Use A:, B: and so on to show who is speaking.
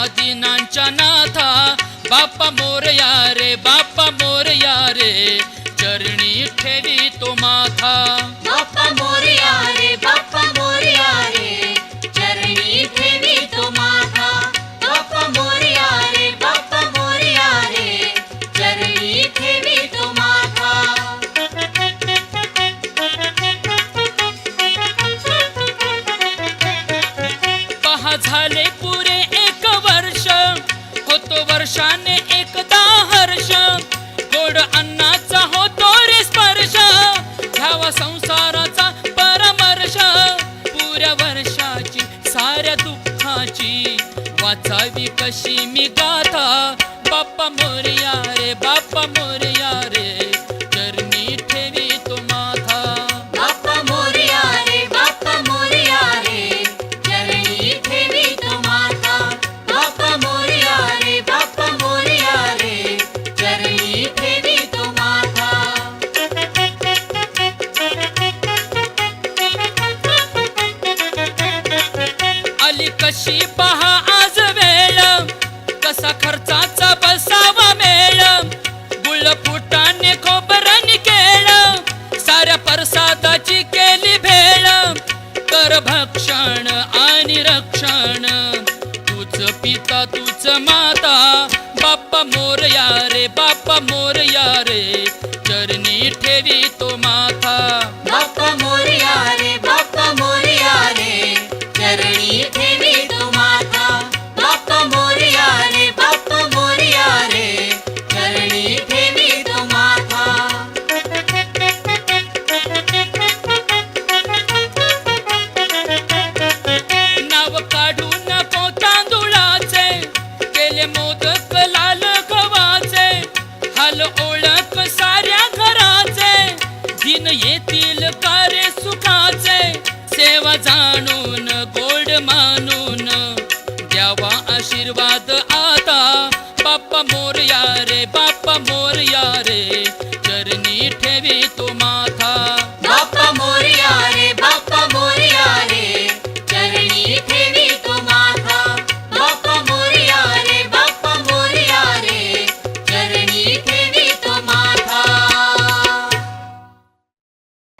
A: नाथा बाप्पा मोरया रे बाप्पा मोरया रे चरणी वाचावी कशी मी गाथा. बाप्पा मोरया रे बाप्पा मोरया रे. चरणी ठेवी तो माथा.
B: बाप्पा मोरया रे बाप्पा मोरया रे. चरणी ठेवी तो माथा. बाप्पा मोरया रे बाप्पा मोरया रे. चरणी ठेवी तो माथा.
A: आली कशी पहा आहार भक्षण आणि रक्षण. तुझ पिता तुझ माता बाप्पा मोरया रे बाप्पा मोर येतील कार्य सुखाचे सेवा जाणू